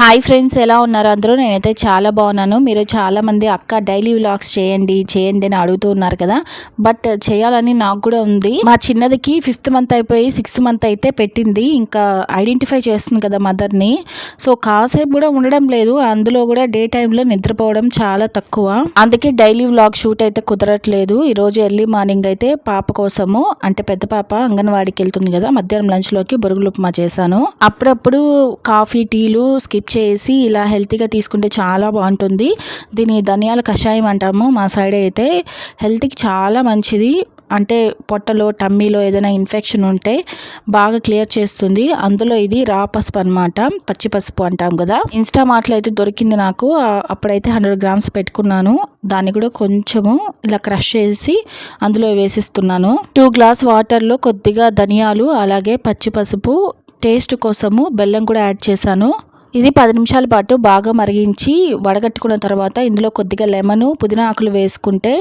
Hi friends ఎలా ఉన్నారు అందరూ? నేనైతే చాలా బాగున్నాను. మీరు చాలా మంది అక్క డైలీ వ్లాగ్స్ చేయండి చేయండి అని అడుగుతూ ఉన్నారు కదా. బట్ చేయాలని నాకు కూడా ఉంది. మా చిన్నదికి ఫిఫ్త్ మంత్ అయిపోయి సిక్స్త్ మంత్ అయితే పెట్టింది. ఇంకా ఐడెంటిఫై చేస్తుంది కదా మదర్ని. సో కాసేపు కూడా ఉండడం లేదు. అందులో కూడా డే టైంలో నిద్రపోవడం చాలా తక్కువ. అందుకే డైలీ వ్లాగ్ షూట్ అయితే కుదరట్లేదు. ఈరోజు ఎర్లీ మార్నింగ్ అయితే పాప కోసము అంటే పెద్ద పాప అంగన్వాడికి వెళ్తుంది కదా. మధ్యాహ్నం లంచ్లోకి బొరుగులు ఉప్మా చేశాను. అప్పుడప్పుడు కాఫీ టీలు స్కిప్ చేసి ఇలా హెల్తీగా తీసుకుంటే చాలా బాగుంటుంది. దీని ధనియాల కషాయం అంటాము. మా సైడ్ అయితే హెల్త్కి చాలా మంచిది. అంటే పొట్టలో టమ్మీలో ఏదైనా ఇన్ఫెక్షన్ ఉంటే బాగా క్లియర్ చేస్తుంది. అందులో ఇది రా పసుపు అనమాట పచ్చి పసుపు అంటాం కదా. ఇన్స్టా మార్ట్లో అయితే దొరికింది నాకు. అప్పుడైతే హండ్రెడ్ గ్రామ్స్ పెట్టుకున్నాను. దాన్ని కూడా కొంచెము ఇలా క్రష్ చేసి అందులో వేసిస్తున్నాను. టూ గ్లాస్ వాటర్లో కొద్దిగా ధనియాలు అలాగే పచ్చి పసుపు టేస్ట్ కోసము బెల్లం కూడా యాడ్ చేశాను. ఇది పది నిమిషాల పాటు బాగా మరిగించి వడగట్టుకున్న తర్వాత ఇందులో కొద్దిగా లెమన్ పుదీనా ఆకులు వేసుకుంటే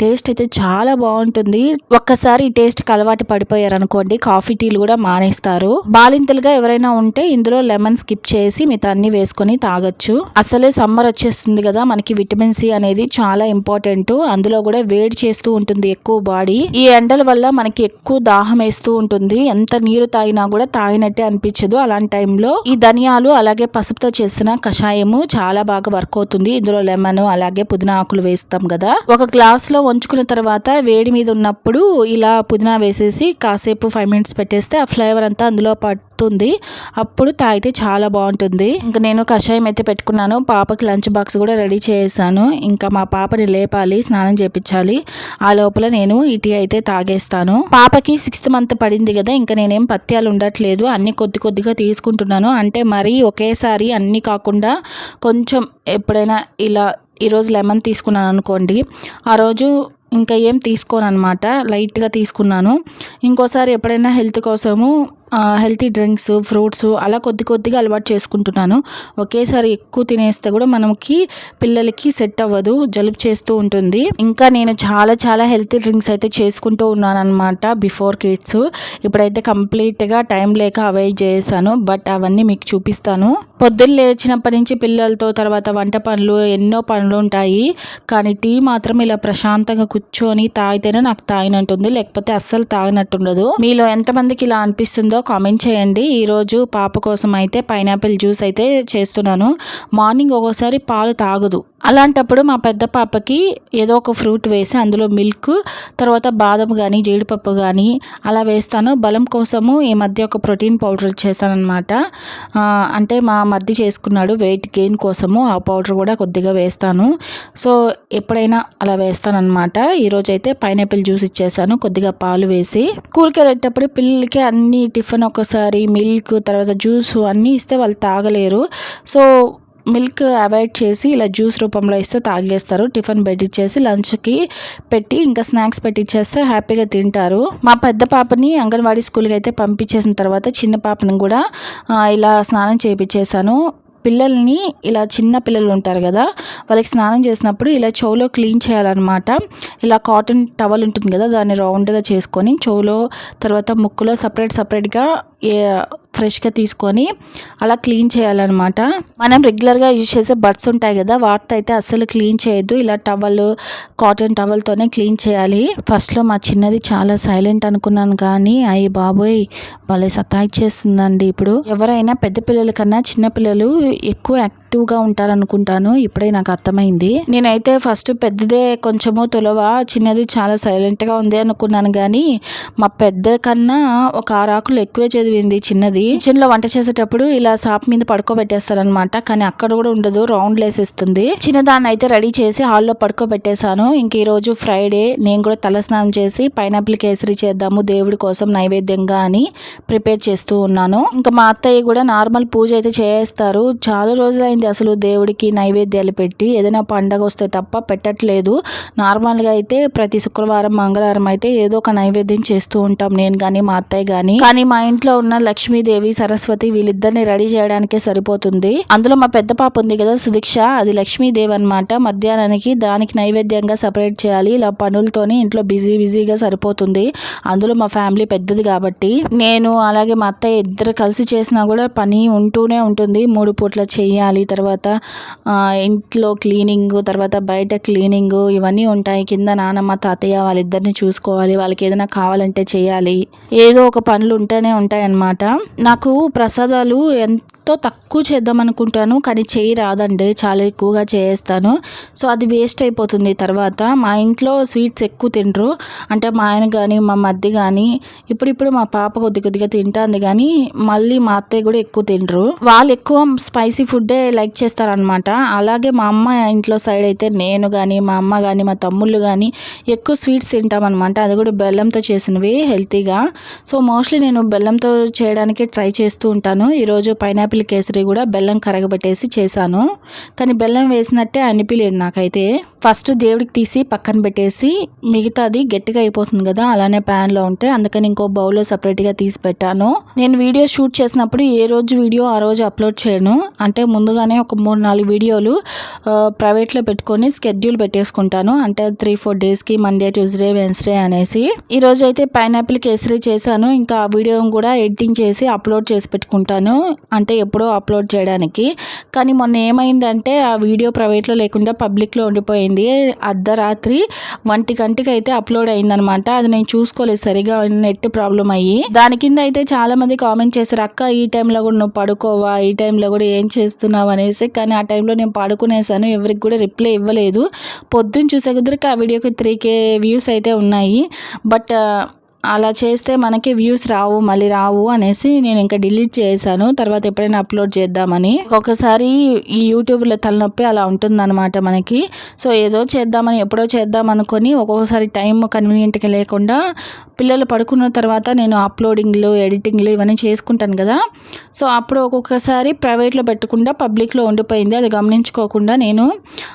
టేస్ట్ అయితే చాలా బాగుంటుంది. ఒక్కసారి ఈ టేస్ట్కి అలవాటు పడిపోయారు అనుకోండి కాఫీ టీలు కూడా మానేస్తారు. బాలింతలుగా ఎవరైనా ఉంటే ఇందులో లెమన్ స్కిప్ చేసి మిగతా అన్ని వేసుకొని తాగొచ్చు. అసలే సమ్మర్ వచ్చేస్తుంది కదా మనకి విటమిన్ సి అనేది చాలా ఇంపార్టెంట్. అందులో కూడా వేడి చేస్తూ ఉంటుంది ఎక్కువ బాడీ. ఈ ఎండల వల్ల మనకి ఎక్కువ దాహం వేస్తూ ఉంటుంది. ఎంత నీరు తాగినా కూడా తాగినట్టే అనిపించదు అలాంటి టైంలో. ఈ ధనియాలు అలాగే పసుపుతో చేసిన కషాయము చాలా బాగా వర్క్ అవుతుంది. ఇందులో లెమన్ అలాగే పుదీనా ఆకులు వేస్తాం కదా. ఒక గ్లాస్లో వంచుకున్న తర్వాత వేడి మీద ఉన్నప్పుడు ఇలా పుదీనా వేసేసి కాసేపు ఫైవ్ మినిట్స్ పెట్టేస్తే ఆ ఫ్లేవర్ అంతా అందులో పడుతుంది. అప్పుడు తాగితే చాలా బాగుంటుంది. ఇంకా నేను కషాయం అయితే పెట్టుకున్నాను. పాపకి లంచ్ బాక్స్ కూడా రెడీ చేశాను ఇంకా మా పాపని లేపాలి స్నానం చేపించాలి. ఆ లోపల నేను ఇటీ అయితే తాగేస్తాను. పాపకి సిక్స్త్ మంత్ పడింది కదా ఇంకా నేనేం పత్యాలు ఉండట్లేదు. అన్ని కొద్ది కొద్దిగా తీసుకుంటున్నాను. అంటే మరీ ఒకేసారి అన్ని కాకుండా కొంచెం ఎప్పుడైనా ఇలా ఈరోజు లెమన్ తీసుకున్నాను అనుకోండి. ఆ రోజు ఇంకా ఏం తీసుకోను అనమాట లైట్గా తీసుకున్నాను. ఇంకోసారి ఎప్పుడైనా హెల్త్ కోసము హెల్తీ డ్రింక్స్ ఫ్రూట్స్ అలా కొద్ది కొద్దిగా అలవాటు చేసుకుంటున్నాను. ఒకేసారి ఎక్కువ తినేస్తే కూడా మనకి పిల్లలకి సెట్ అవ్వదు జలుబు చేస్తూ ఉంటుంది. ఇంకా నేను చాలా చాలా హెల్తీ డ్రింక్స్ అయితే చేసుకుంటూ ఉన్నాను అనమాట బిఫోర్ కిడ్స్ ఇప్పుడైతే కంప్లీట్గా టైం లేక అవాయిడ్ చేశాను బట్ అవన్నీ మీకు చూపిస్తాను. పొద్దున్న లేచినప్పటి నుంచి పిల్లలతో తర్వాత వంట పనులు ఎన్నో పనులు ఉంటాయి. కానీ టీ మాత్రం ఇలా ప్రశాంతంగా కూర్చొని తాగితేనే నాకు తాగినట్టుంది లేకపోతే అస్సలు తాగినట్టుండదు. మీలో ఎంతమందికి ఇలా అనిపిస్తుందో కామెంట్ చేయండి. ఈరోజు పాప కోసం అయితే పైనాపిల్ జ్యూస్ అయితే చేస్తున్నాను. మార్నింగ్ ఒక్కోసారి పాలు తాగదు. అలాంటప్పుడు మా పెద్ద పాపకి ఏదో ఒక ఫ్రూట్ వేసి అందులో మిల్క్ తర్వాత బాదం కానీ జీడిపప్పు కానీ అలా వేస్తాను. బలం కోసము ఈ మధ్య ఒక ప్రోటీన్ పౌడర్ చేశానమాట అంటే మా మధ్య చేసుకున్నాడు వెయిట్ గెయిన్ కోసము. ఆ పౌడర్ కూడా కొద్దిగా వేస్తాను. సో ఎప్పుడైనా అలా వేస్తానమాట ఈరోజు అయితే పైనాపిల్ జ్యూస్ ఇచ్చేసాను కొద్దిగా పాలు వేసి స్కూల్కి వెళ్ళేటప్పుడు పిల్లలకి అన్ని టిఫిన్ ఒకసారి మిల్క్ తర్వాత జ్యూస్ అన్నీ ఇస్తే వాళ్ళు తాగలేరు. సో మిల్క్ అవాయిడ్ చేసి ఇలా జ్యూస్ రూపంలో ఇస్తే తాగేస్తారు. టిఫిన్ పెట్టించేసి లంచ్కి పెట్టి ఇంకా స్నాక్స్ పెట్టించేస్తే హ్యాపీగా తింటారు. మా పెద్ద పాపని అంగన్వాడీ స్కూల్కి అయితే పంపించేసిన తర్వాత చిన్న పాపని కూడా ఇలా స్నానం చేయించేసాను పిల్లల్ని ఇలా చిన్న పిల్లలు ఉంటారు కదా వాళ్ళకి స్నానం చేసినప్పుడు ఇలా చెవులో క్లీన్ చేయాలన్నమాట. ఇలా కాటన్ టవల్ ఉంటుంది కదా దాన్ని రౌండ్గా చేసుకొని చెవులో తర్వాత ముక్కులో సపరేట్ సపరేట్గా ఫ్రెష్గా తీసుకొని అలా క్లీన్ చేయాలన్నమాట. మనం రెగ్యులర్గా యూజ్ చేసే బడ్స్ ఉంటాయి కదా వాటితో అయితే అస్సలు క్లీన్ చేయొద్దు. ఇలా టవల్ కాటన్ టవల్తోనే క్లీన్ చేయాలి. ఫస్ట్లో మా చిన్నది చాలా సైలెంట్ అనుకున్నాను కానీ అయ్యి బాబోయ్ వాళ్ళే సతాయి చేస్తుందండి ఇప్పుడు. ఎవరైనా పెద్ద పిల్లల కన్నా చిన్నపిల్లలు ఎక్కువ యాక్టివ్గా ఉంటారనుకుంటాను. ఇప్పుడే నాకు అర్థమైంది. నేనైతే ఫస్ట్ పెద్దదే కొంచెము తులవ చిన్నది చాలా సైలెంట్గా ఉంది అనుకున్నాను కానీ మా పెద్ద కన్నా ఒక ఆరాకులు ఎక్కువే చదివింది చిన్నది. కిచెన్లో వంట చేసేటప్పుడు ఇలా సాప్ మీద పడుకోబెట్టేస్తారనమాట కానీ అక్కడ కూడా ఉండదు రౌండ్ లేసేస్తుంది. చిన్నదాన్ని అయితే రెడీ చేసి హాల్లో పడుకోబెట్టేశాను. ఇంక ఈరోజు ఫ్రైడే నేను కూడా తలస్నానం చేసి పైనాపిల్ కేసరి చేద్దాము దేవుడి కోసం నైవేద్యంగా అని ప్రిపేర్ చేస్తూ ఉన్నాను. ఇంకా మా అత్తయ్య కూడా నార్మల్ పూజ అయితే చేస్తారు. చాలా రోజులైంది అయిపోయింది అసలు దేవుడికి నైవేద్యాలు పెట్టి ఏదైనా పండగ వస్తే తప్ప పెట్టట్లేదు. నార్మల్గా అయితే ప్రతి శుక్రవారం మంగళవారం అయితే ఏదో ఒక నైవేద్యం చేస్తూ ఉంటాం. నేను కానీ మా అత్తయ్య కానీ కానీ మా ఇంట్లో ఉన్న లక్ష్మీదేవి సరస్వతి వీళ్ళిద్దరిని రెడీ చేయడానికే సరిపోతుంది. అందులో మా పెద్ద పాప ఉంది కదా సుదీక్ష అది లక్ష్మీదేవి అనమాట మధ్యాహ్నానికి దానికి నైవేద్యంగా సపరేట్ చేయాలి. ఇలా పనులతోని ఇంట్లో బిజీ బిజీగా సరిపోతుంది. అందులో మా ఫ్యామిలీ పెద్దది కాబట్టి. నేను అలాగే మా అత్తయ్య ఇద్దరు కలిసి చేసినా కూడా పని ఉంటూనే ఉంటుంది. మూడు పూట్ల చేయాలి తర్వాత ఇంట్లో క్లీనింగ్ తర్వాత బయట క్లీనింగ్ ఇవన్నీ ఉంటాయి. కింద నానమ్మ తాతయ్య వాళ్ళిద్దరిని చూసుకోవాలి. వాళ్ళకి ఏదైనా కావాలంటే చేయాలి. ఏదో ఒక పనులు ఉంటూనే ఉంటాయి అన్నమాట నాకు ప్రసాదాలు ఎంతో తక్కువ చేద్దాం అనుకుంటాను కానీ చేయి రాదండి. చాలా ఎక్కువగా చేస్తాను. సో అది వేస్ట్ అయిపోతుంది తర్వాత. మా ఇంట్లో స్వీట్స్ ఎక్కువ తినరు. అంటే మా ఆయన కానీ మా మధ్య కానీ ఇప్పుడిప్పుడు మా పాప కొద్ది కొద్దిగా తింటుంది. కానీ మళ్ళీ మా అత్తయ్య కూడా ఎక్కువ తినరు. వాళ్ళు ఎక్కువ స్పైసీ ఫుడ్డే లైక్ చేస్తారనమాట అలాగే మా అమ్మ ఇంట్లో సైడ్ అయితే నేను కానీ మా అమ్మ కానీ మా తమ్ముళ్ళు కానీ ఎక్కువ స్వీట్స్ తింటామన్నమాట. అది కూడా బెల్లంతో చేసినవి హెల్తీగా. సో మోస్ట్లీ నేను బెల్లంతో చేయడానికి ట్రై చేస్తూ ఉంటాను. ఈరోజు పైనాపిల్ కేసరి కూడా బెల్లం కరగబెట్టేసి చేశాను. కానీ బెల్లం వేసినట్టే అనిపించలేదు నాకైతే. ఫస్ట్ దేవుడికి తీసి పక్కన పెట్టేసి మిగతాది గట్టిగా అయిపోతుంది కదా అలానే ప్యాన్లో ఉంటే అందుకని ఇంకో బౌల్లో సపరేట్గా తీసి పెట్టాను. నేను వీడియో షూట్ చేసినప్పుడు ఏ రోజు వీడియో ఆ రోజు అప్లోడ్ చేయను. అంటే ముందుగా ముందుగానే ఒక మూడు నాలుగు వీడియోలు ప్రైవేట్లో పెట్టుకొని స్కెడ్యూల్ పెట్టేసుకుంటాను. అంటే త్రీ ఫోర్ డేస్కి మండే ట్యూస్డే వెన్స్డే అనేసి. ఈరోజు అయితే పైనాపిల్ కేసరి చేశాను. ఇంకా ఆ వీడియో కూడా ఎడిటింగ్ చేసి అప్లోడ్ చేసి పెట్టుకుంటాను. అంటే ఎప్పుడో అప్లోడ్ చేయడానికి. కానీ మొన్న ఏమైందంటే ఆ వీడియో ప్రైవేట్లో లేకుండా పబ్లిక్లో ఉండిపోయింది. అర్ధరాత్రి వంటి గంటకి అయితే అప్లోడ్ అయిందనమాట. అది నేను చూసుకోలేదు సరిగా. నెట్ ప్రాబ్లం అయ్యి. దాని కింద అయితే చాలామంది కామెంట్ చేశారు అక్క ఈ టైంలో కూడా నువ్వు పడుకోవా? ఈ టైంలో కూడా ఏం చేస్తున్నావు? అనేసి కానీ ఆ టైంలో నేను పాడుకునేసాను ఎవరికి కూడా రిప్లై ఇవ్వలేదు. పొద్దున్న చూసే కుదిరికి ఆ వీడియోకి త్రీ కే వ్యూస్ అయితే ఉన్నాయి. బట్ అలా చేస్తే మనకి వ్యూస్ రావు మళ్ళీ రావు అనేసి నేను ఇంకా డిలీట్ చేశాను. తర్వాత ఎప్పుడైనా అప్లోడ్ చేద్దామని. ఒకసారి ఈ యూట్యూబ్లో తలనొప్పి అలా ఉంటుందన్నమాట మనకి. సో ఏదో చేద్దామని ఎప్పుడో చేద్దాం అనుకొని ఒక్కొక్కసారి టైం కన్వీనియంట్గా లేకుండా పిల్లలు పడుకున్న తర్వాత నేను అప్లోడింగ్లు ఎడిటింగ్లు ఇవన్నీ చేసుకుంటాను కదా. సో అప్పుడు ఒక్కొక్కసారి ప్రైవేట్లో పెట్టకుండా పబ్లిక్లో ఉండిపోయింది. అది గమనించుకోకుండా నేను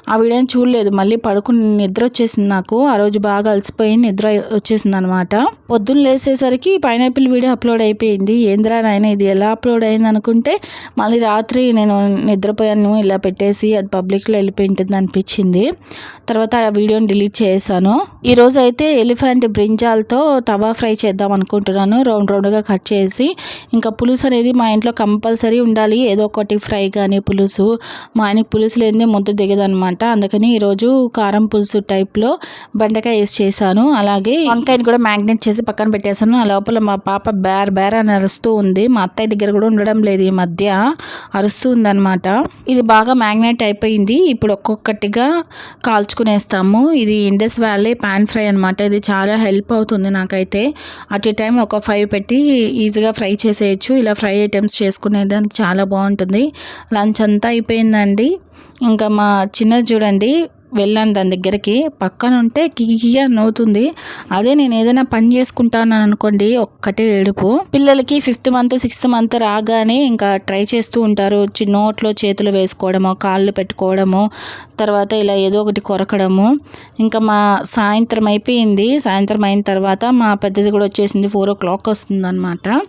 ఆ వీడియోని చూడలేదు. మళ్ళీ పడుకుని నిద్ర వచ్చేసింది నాకు. ఆ రోజు బాగా అలసిపోయి నిద్ర వచ్చేసింది అనమాట పొద్దున్న లేసేసరికి పైనాపిల్ వీడియో అప్లోడ్ అయిపోయింది. ఏంద్రా నాయన ఇది ఎలా అప్లోడ్ అయింది అనుకుంటే మళ్ళీ రాత్రి నేను నిద్రపోయాను ఇలా పెట్టేసి అది పబ్లిక్లో వెళ్ళిపోయింటుంది అనిపించింది. తర్వాత ఆ వీడియోని డిలీట్ చేశాను. ఈరోజు అయితే ఎలిఫెంట్ బ్రింజాల్తో తవా ఫ్రై చేద్దాం అనుకుంటున్నాను. రౌండ్ రౌండ్గా కట్ చేసి ఇంకా పులుసు అనేది మా ఇంట్లో కంపల్సరీ ఉండాలి. ఏదో ఒకటి ఫ్రై కానీ పులుసు. మా ఆయనకి పులుసు లేనిదే ముద్ద దిగదనమాట. అందుకని ఈరోజు కారం పులుసు టైప్లో బెండకాయ వేసి చేశాను. అలాగే వంకాయని కూడా మ్యాగ్నెట్ చేసి పక్కన పెట్టేశాను. ఆ లోపల మా పాప బేర్ బేర్ అని అరుస్తూ ఉంది. మా అత్తయ్య దగ్గర కూడా ఉండడం లేదు ఈ మధ్య. అరుస్తూ ఉందన్నమాట. ఇది బాగా మ్యాగ్నెట్ అయిపోయింది. ఇప్పుడు ఒక్కొక్కటిగా కాల్చుకునేస్తాము. ఇది ఇండస్ వ్యాలీ పాన్ ఫ్రై అనమాట ఇది చాలా హెల్ప్ అవుతుంది నాకైతే. అట్ ఏ టైం ఒక ఫైవ్ పెట్టి ఈజీగా ఫ్రై చేసేయచ్చు. ఇలా ఫ్రై ఐటమ్స్ చేసుకునేదానికి చాలా బాగుంటుంది. లంచ్ అంతా అయిపోయిందండి. ఇంకా మా చిన్నది చూడండి. వెళ్ళాను దాని దగ్గరికి. పక్కన ఉంటే కికికిగా నవ్వుతుంది. అదే నేను ఏదైనా పని చేసుకుంటాను అనుకోండి ఒక్కటే ఏడుపు. పిల్లలకి ఫిఫ్త్ మంత్ సిక్స్త్ మంత్ రాగానే ఇంకా ట్రై చేస్తూ ఉంటారు. నోట్లో చేతులు వేసుకోవడము కాళ్ళు పెట్టుకోవడము తర్వాత ఇలా ఏదో ఒకటి కొరకడము. ఇంకా మా సాయంత్రం అయిపోయింది. సాయంత్రం అయిన తర్వాత మా పెద్దది కూడా వచ్చేసింది ఫోర్ ఓ క్లాక్ వస్తుందన్నమాట.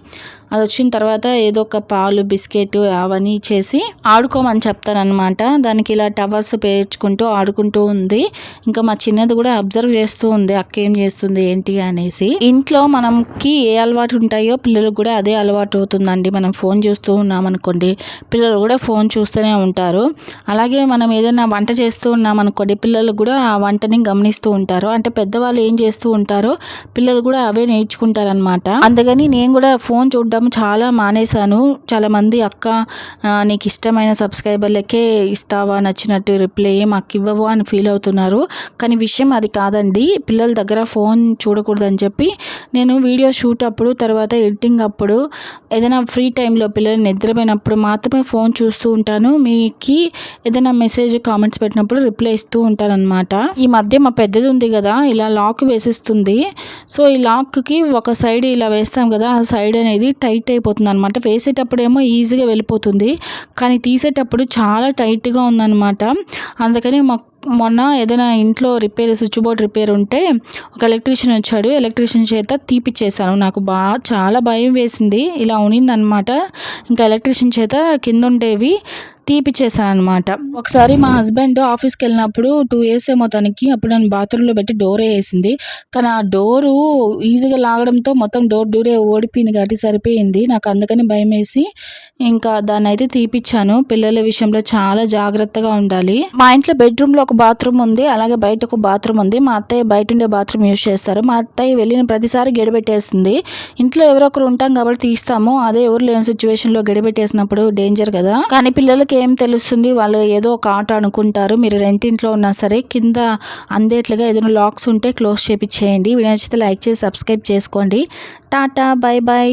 అది వచ్చిన తర్వాత ఏదో ఒక పాలు బిస్కెట్ అవన్నీ చేసి ఆడుకోమని చెప్తానమాట దానికి ఇలా టవర్స్ పేర్చుకుంటూ ఆడుకుంటూ ఉంది. ఇంకా మా చిన్నది కూడా అబ్జర్వ్ చేస్తూ ఉంది. అక్క ఏం చేస్తుంది ఏంటి అనేసి. ఇంట్లో మనకి ఏ అలవాటు ఉంటాయో పిల్లలకు కూడా అదే అలవాటు అవుతుందండి. మనం ఫోన్ చూస్తూ ఉన్నామనుకోండి పిల్లలు కూడా ఫోన్ చూస్తూనే ఉంటారు. అలాగే మనం ఏదైనా వంట చేస్తూ ఉన్నాం అనుకోండి పిల్లలు కూడా ఆ వంటని గమనిస్తూ ఉంటారు. అంటే పెద్దవాళ్ళు ఏం చేస్తూ ఉంటారో పిల్లలు కూడా అవే నేర్చుకుంటారనమాట అందుకని నేను కూడా ఫోన్ చూడడం చూడడం చాలా మానేశాను. చాలామంది అక్క నీకు ఇష్టమైన సబ్స్క్రైబర్లకే ఇస్తావా? నచ్చినట్టు రిప్లై ఏం అక్క ఇవ్వవు అని ఫీల్ అవుతున్నారు. కానీ విషయం అది కాదండి. పిల్లల దగ్గర ఫోన్ చూడకూడదని చెప్పి నేను వీడియో షూట్ అప్పుడు తర్వాత ఎడిటింగ్ అప్పుడు ఏదైనా ఫ్రీ టైంలో పిల్లలు నిద్రపోయినప్పుడు మాత్రమే ఫోన్ చూస్తూ ఉంటాను. మీకు ఏదైనా మెసేజ్ కామెంట్స్ పెట్టినప్పుడు రిప్లై ఇస్తూ ఉంటాను అనమాట ఈ మధ్య మా పెద్దది ఉంది కదా ఇలా లాక్ వేసిస్తుంది. సో ఈ లాక్కి ఒక సైడ్ ఇలా వేస్తాం కదా ఆ సైడ్ అనేది టైట్ అయిపోతుంది అనమాట వేసేటప్పుడు ఏమో ఈజీగా వెళ్ళిపోతుంది. కానీ తీసేటప్పుడు చాలా టైట్గా ఉందన్నమాట. అందుకని మాకు మొన్న ఏదైనా ఇంట్లో రిపేర్ స్విచ్ బోర్డ్ రిపేర్ ఉంటే ఒక ఎలక్ట్రీషియన్ వచ్చాడు. ఎలక్ట్రీషియన్ చేత తీపిచ్చేసాను నాకు బాగా చాలా భయం వేసింది. ఇలా ఉనిందనమాట ఇంకా ఎలక్ట్రీషియన్ చేత కింద ఉండేవి తీపిచ్చేసాను అనమాట ఒకసారి మా హస్బెండ్ ఆఫీస్కి వెళ్ళినప్పుడు టూ ఇయర్స్ ఏమో తనకి అప్పుడు నన్ను బాత్రూంలో పెట్టి డోర్ వేసింది కానీ ఆ డోరు ఈజీగా లాగడంతో మొత్తం డోర్ డోరే ఓడిపోయింది కాబట్టి సరిపోయింది. నాకు అందుకని భయం వేసి ఇంకా దాన్ని అయితే తీపిచ్చాను. పిల్లల విషయంలో చాలా జాగ్రత్తగా ఉండాలి. మా ఇంట్లో బెడ్రూమ్లో ఒక బాత్రూమ్ ఉంది. అలాగే బయట ఒక బాత్రూమ్ ఉంది. మా అత్తయ్య బయట ఉండే బాత్రూమ్ యూజ్ చేస్తారు. మా అత్తయ్య వెళ్ళిన ప్రతిసారి గడిపెట్టేస్తుంది. ఇంట్లో ఎవరో ఒకరు ఉంటాం కాబట్టి తీస్తాము. అదే ఎవరు లేని సిచ్యువేషన్లో గడిపెట్టేసినప్పుడు డేంజర్ కదా. కానీ పిల్లలకి ఏం తెలుస్తుంది? వాళ్ళు ఏదో ఒక ఆట అనుకుంటారు. మీరు రెంటింట్లో ఉన్నా సరే కింద అందేట్లుగా ఏదైనా లాక్స్ ఉంటే క్లోజ్ చేపించేయండి వీడియో నచ్చితే లైక్ చేసి సబ్స్క్రైబ్ చేసుకోండి. టాటా బై బాయ్